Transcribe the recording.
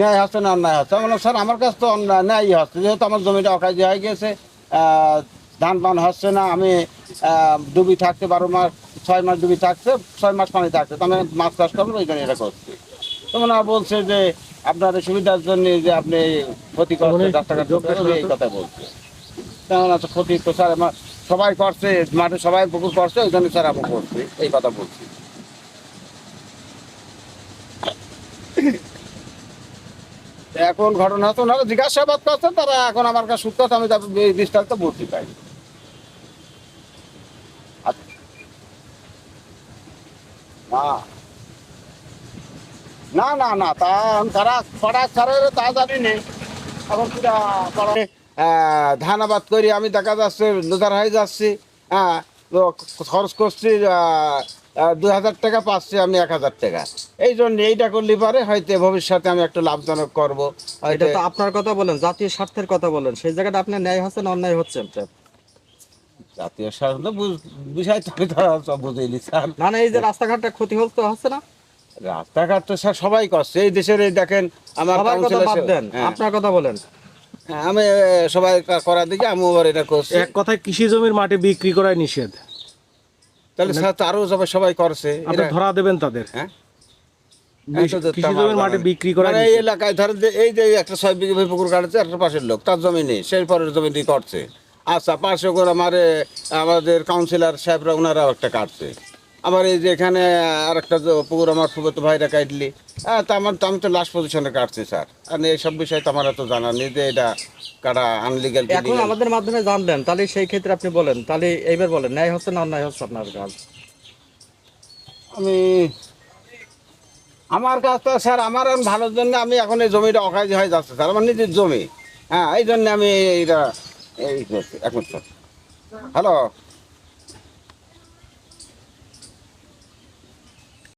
ন্যায় হচ্ছে না অন্যায় হচ্ছে? আমি বললাম, স্যার আমার কাছে তো ন্যায় হচ্ছে। যেহেতু আমার জমিটা অকাজ হয়ে গেছে ধান পান হচ্ছে না আমি ডুবি থাকতে বারো মাস ছয় মাস ডুবি থাকছে ছয় মাস পানি থাকছে তো আমি মাছ চাষ করব ওই জন্য এটা করছি। তো ওনারা বলছে যে আপনার সুবিধার জন্য যে আপনি ক্ষতি করছে রাস্তাঘাট করছে, এই কথা বলছে। তেমন আছে ক্ষতি তো স্যার আমার সবাই করছে মাঠে সবাই পুকুর করছে ওই জন্য স্যার আমি করছি এই কথা বলছি। এখন ঘটনা তো ওনারা জিজ্ঞাসাবাদ করছে তারা এখন আমার কাছে সূত্র আমি তার বিস্তারিত পারি আচ্ছা। না না না না, তা তারা করা ছাড়া, তা জানি নেই এখন করা ধান আবাদ করি, আমি দেখা যাচ্ছে লোদার হয়ে যাচ্ছি হ্যাঁ খরচ করছি দুই হাজার টাকা পাচ্ছি আমি এক হাজার টাকা। এই জন্য এইটা করলে পারে হয়তো ভবিষ্যতে আমি একটু লাভজনক করব। এটা তো আপনার কথা বলেন জাতীয় স্বার্থের কথা বলেন। সেই জায়গাটা আপনার ন্যায় হচ্ছে না অন্যায় হচ্ছে? জাতীয় স্বার্থ বুঝ- বিষয় তো আমি সব স্যার না না এই যে রাস্তাঘাটটা ক্ষতি হচ্ছে হচ্ছে না? রাস্তাঘাট তো স্যার সবাই করছে। এই দেশের এই দেখেন আমার হ্যাঁ, আপনার কথা বলেন। হ্যাঁ, আমি সবাই করার দিকে আমি আবার এটা করছি। এক কথায় কৃষি জমির মাটি বিক্রি করায় নিষেধ। তাহলে তো আরও সবাই সবাই করছে। ধরা দেবেন তাদের। হ্যাঁ? করায় মানে এই এলাকায় ধরেন যে এই যে একটা ছয় বিঘে পুকুর কাটছে একটা পাশের লোক তার জমি নেই সেই পরের জমি দিয়ে করছে। আচ্ছা পাশে করে আমার আমাদের কাউন্সিলর সাহেবরা ওনারাও একটা কাটছে। আমার এই যে এখানে আর একটা পুকুর আমার ফুবতো ভাইরা কাটলি হ্যাঁ তা আমার আমি তো লাস্ট পজিশনে কাটছি স্যার। আর এইসব বিষয়ে তো আমার এত জানা নেই যে এটা কাটা আনলিগাল এখন আমাদের মাধ্যমে জানলেন তাহলে সেই ক্ষেত্রে আপনি বলেন। তাহলে এইবার বলেন ন্যায় হচ্ছে না অন্যায় হচ্ছে আপনার কাজ? আমি আমার কাছ তো স্যার আমার ভালোর জন্য আমি এখন এই জমিটা অকাজ হয়ে যাচ্ছে স্যার। আমার নিজের জমি। হ্যাঁ এই জন্য আমি এইটা এই করছি এখন স্যার। হ্যালো?